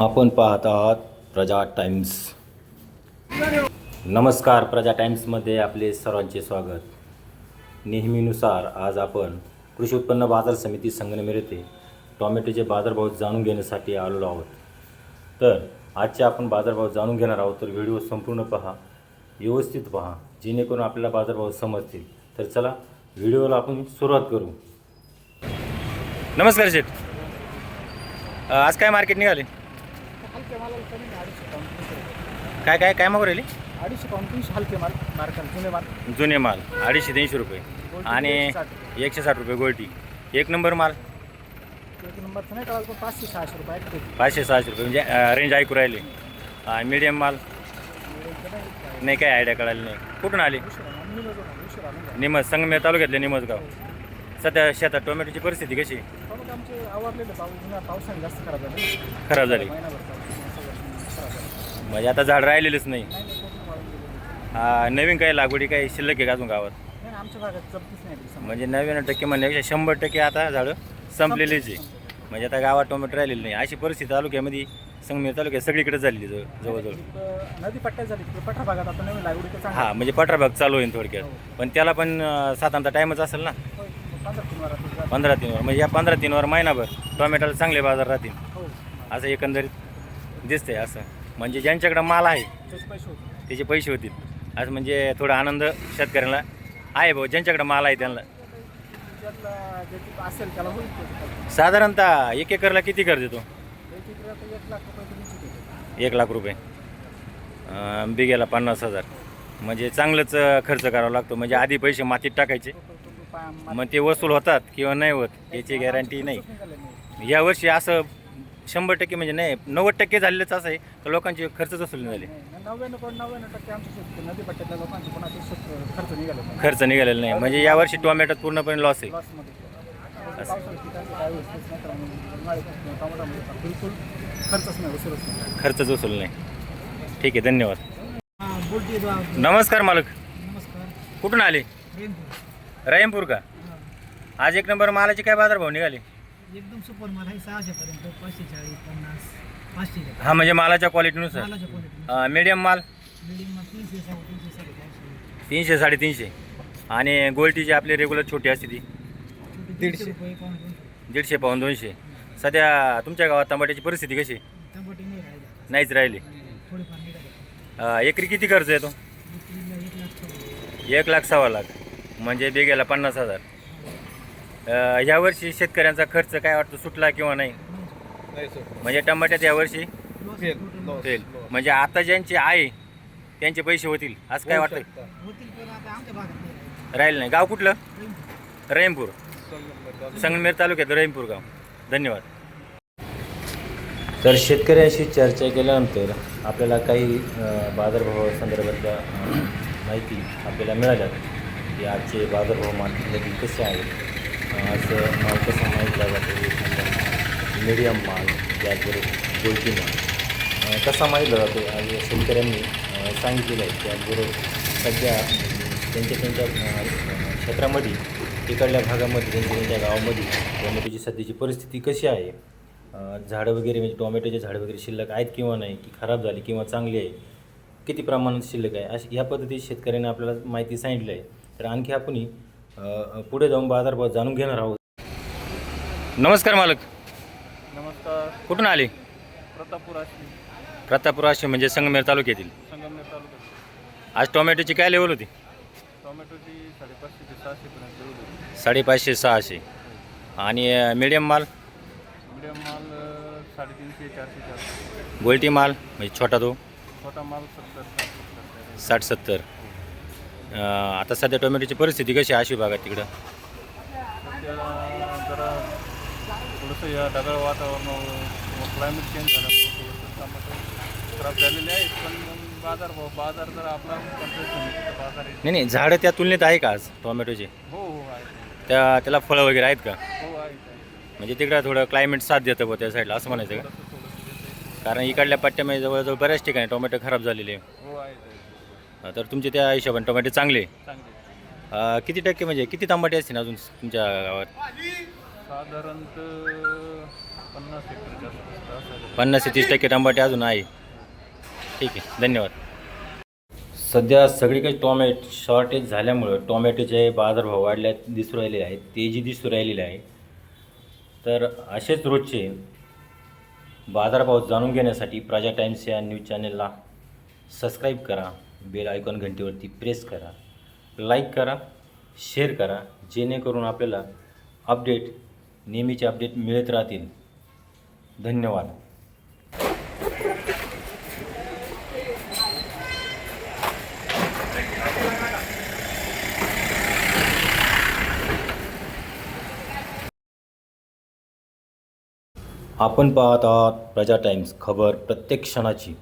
आपण पाहत आहात प्रजा टाइम्स. नमस्कार प्रजा टाइम्समध्ये आपले सर्वांचे स्वागत. नेहमीनुसार आज आपण कृषी उत्पन्न बाजार समिती संगमनेर येथे टॉमॅटोचे बाजारभाव जाणून घेण्यासाठी आलेलो आहोत. तर आजचे आपण बाजारभाव जाणून घेणार आहोत तर व्हिडिओ संपूर्ण पहा व्यवस्थित पहा जेणेकरून आपल्याला बाजारभाव समजतील. तर चला व्हिडिओला आपण सुरुवात करू. नमस्कार शेठ. आज काय मार्केट निघाले? हलके मालाला कमी नाही, अडीचशे पाऊण तीनशे रुपये. काय काय काय मागू राहिले अडीचशे तीनशे हलके माल मार्कल जुने माल जुने माल अडीचशे तीनशे रुपये गोल्टी आणि एकशे साठ. एकशे साठ रुपये गोल्टी एक नंबर माल एक नंबरचं नाही कळालं पण पाचशे सहाशे रुपये आहेत ते. पाचशे सहाशे रुपये म्हणजे अ, रेंज ऐकू राहिले मीडियम माल नाही. नाही काय आयडिया कळाली नाही कुठून आले उशिरा आणि निमज होणार, उशिरा. निमज संगमेर तालुक्यातले निमजगाव सध्या शेतात टोमॅटोची परिस्थिती कशी आमचे आवरलेले पाऊस उन्हा पावसाने जास्त खराब झाले खराब झाली महिनाभर पाऊस सगळं खराब झालं. म्हणजे आता झाड राहिलेलंच नाही. आ, नवीन काही लागवडी काही शिल्लक आहे का अजून गावात? नाही नाही, आमच्या भागात जमतीच नाही ती समजा. म्हणजे नव्याण्णव टक्के म्हणण्यापेक्षा शंभर टक्के आता झाडं संपलेलीच आहे म्हणजे आता गावात टोमॅटो राहिलेलं नाही. अशी परिस्थिती तालुक्यामध्ये संगमेर तालुक्यात सगळीकडे झालेली जवळ जवळजवळ. नदी पट्ट्यात झाली तिकडे पठा भागात आता नवीन लागवडी तर चांगली हा म्हणजे पठराभाग चालू होईल थोडक्यात. पण त्याला पण अं, साधारणतः टाईमच असेल ना? होय, पंधरा तीन वारात पंधरा तीनवर म्हणजे या पंधरा तीनवर महिनाभर टोमॅटोला चांगले बाजार राहतील. हो. असं एकंदरीत दिसतंय असं. म्हणजे ज्यांच्याकडे माल आहे त्याचे पैसे होतील. असं म्हणजे थोडा आनंद शेतकऱ्यांना आहे भाऊ ज्यांच्याकडे माल आहे त्यांना. साधारणतः एक एकरला किती कर्ज येतो एक लाख रुपये बिघ्याला पन्नास हजार. म्हणजे चांगलंच खर्च करावा लागतो. म्हणजे आधी पैसे मातीत टाकायचे. मग ते वसूल होतात किंवा नाही होत याची गॅरंटी नाही. यावर्षी असं शंभर टक्के म्हणजे नाही नव्वद टक्के झालेलंच असं आहे तर लोकांचे खर्चच वसूल झाले. नव्याण्णव पॉईंट नव्याण्णव टक्के आमच्या शेतकरी नदीपट्ट्यातल्या लोकांचे कोणाचे शेत- खर्च निघाले नाही. खर्च निघालेला नाही. म्हणजे यावर्षी टोमॅटोत पूर्णपणे लॉस आहे. लॉसमध्ये. पावसाळ्यात पिकांचं काय होईल तेच नाही तर मग उन्हाळी पिकं, टमाटामध्ये तर बिलकुल खर्चच नाही वसूलच नाही. खर्चच वसूल नाही. ठीक आहे धन्यवाद. नमस्कार मालक. नमस्कार. कुठून आले? रायमपूर का? आज एक नंबर मालाचे काय बाजारभाव निघाले? एकदम सुपर माल आहे सहाशे पर्यंत पाचशे चाळीस पन्नास पाचशे हा म्हणजे मालाच्या क्वालिटीनुसार मालाच्या क्वालिटी मीडियम माल? बिल्डिंग तीनशे सहा तीनशे साडेचारशे. तीनशे साडेतीनशे. आणि गोल्टीची आपली रेग्युलर छोटी असते ती? दीडशे. रुपये पाऊण दोनशे. दीडशे पाऊन दोनशे. सध्या तुमच्या गावात टमाट्याची परिस्थिती कशी? टमाटे नाही राहिले नाहीच राहिली. थोडेफार निघाले. अं, एकरी किती खर्च येतो? विक्रीला एक लाख सव्वा. एक लाख सव्वा लाख. म्हणजे बेग्याला पन्नास हजार. अं, यावर्षी शेतकऱ्यांचा खर्च काय वाटतो? सुटला किंवा नाही? म्हणजे टमाट्यात यावर्षी लॉस फेल म्हणजे आता ज्यांचे आहे त्यांचे पैसे होतील. असं काय वाटतं होतील पण आता आमच्या भागात नाही राहिले. राहील नाही. गाव कुठलं. रहीमपूर. संगमेर तालुक्यात रहीमपूर गाव. धन्यवाद. तर शेतकऱ्याशी चर्चा केल्यानंतर आपल्याला काही अ, बाजारभावासंदर्भातल्या अ, माहिती आपल्याला मिळाल्या की आजचे बाजारभाव मार्केटमध्ये कसे आहेत? असं आज माल कसा माहितला जातो मीडियम माल त्याचबरोबर गोलकी माल. कसा माहितला जातो? आज शेतकऱ्यांनी सांगितलेलं आहे त्याचबरोबर सध्या त्यांच्या त्यांच्या क्षेत्रामध्ये तिकडल्या भागामध्ये त्यांच्या त्यांच्या गावामध्ये टोमॅटोची सध्याची परिस्थिती कशी आहे? झाडं वगैरे म्हणजे टोमॅटोचे झाडं वगैरे शिल्लक आहेत किंवा नाही की खराब झाली किंवा चांगली आहे किती प्रमाणात शिल्लक आहे? अशी ह्या पद्धतीत शेतकऱ्यांनी आपल्याला माहिती सांगितली आहे. तर आणखी आपण पुढे जाऊन बाजारभाव जाणून घेणार आहोत. नमस्कार मालक. नमस्कार. कुठून आले? प्रतापपूर आश्री प्रतापपूर आश्रम म्हणजे संगमेर तालुक्यातील. संगमनेर तालुक्यात आज टोमॅटोची काय लेवल होती? टोमॅटोची साडेपाचशे ते सहाशे पर्यंत होती. साडेपाचशे सहाशे. आणि मीडियम माल? मिडियम माल अ, साडेतीनशे चारशे चारशे. गोल्टी माल म्हणजे छोटा तो? छोटा माल सत्तर. साठ सत्तर. आता सध्या टोमॅटोची परिस्थिती कशी आहे आशी भागात तिकडं? जरा थोडंसं या ढगाळ किंवा क्लायमेट चेंज झाल्यामुळे थोडंसं टमाटे खराब झालेले आहेत पण मग बाजार भाव बाजार जर आपला कंट्रोल समितीचा बाजार आहे. नाही नाही झाडं त्या तुलनेत आहे का आज टोमॅटोचे? हो हो आहे त्या त्याला फळं वगैरे आहेत का? हो आहे. म्हणजे तिकडं थोडं क्लायमेट साथ देतं बुवा त्या साईडला असं म्हणायचं का? थोडंसं थोडंसं देते. कारण इकडल्या पट्ट्यामध्ये जवळजवळ बऱ्याच ठिकाणी टोमॅटो खराब झालेले आहे. हो आहे तर तुमचे त्या हिशोबाने टोमॅटो चांगले. आहे. चांगले अं, किती टक्के म्हणजे किती तांबाटे असतील अजून तुमच्या गावात? साधारणतः पन्नास हेक्टरच्या आसपास असं पन्नास ते तीस टक्के टमाटे अजून आहे. ठीक आहे धन्यवाद. सध्या सगळीकडे टोमॅट शॉर्टेज झाल्यामुळं टोमॅटोचे बाजारभाव वाढल्या दिसू राहिलेले आहेत तेजी दिसू राहिलेली आहे. तर असेच रोजचे बाजारभाव जाणून घेण्यासाठी प्रजा टाइम्स या न्यूज चॅनलला सबस्क्राईब करा. बेल आयकॉन घंटीवरती प्रेस करा लाईक करा शेअर करा जेणेकरून आपल्याला अपडेट नेहमीचे अपडेट मिळत राहतील. धन्यवाद. आपण पाहत आहात प्रजा टाइम्स खबर प्रत्येक क्षणाची.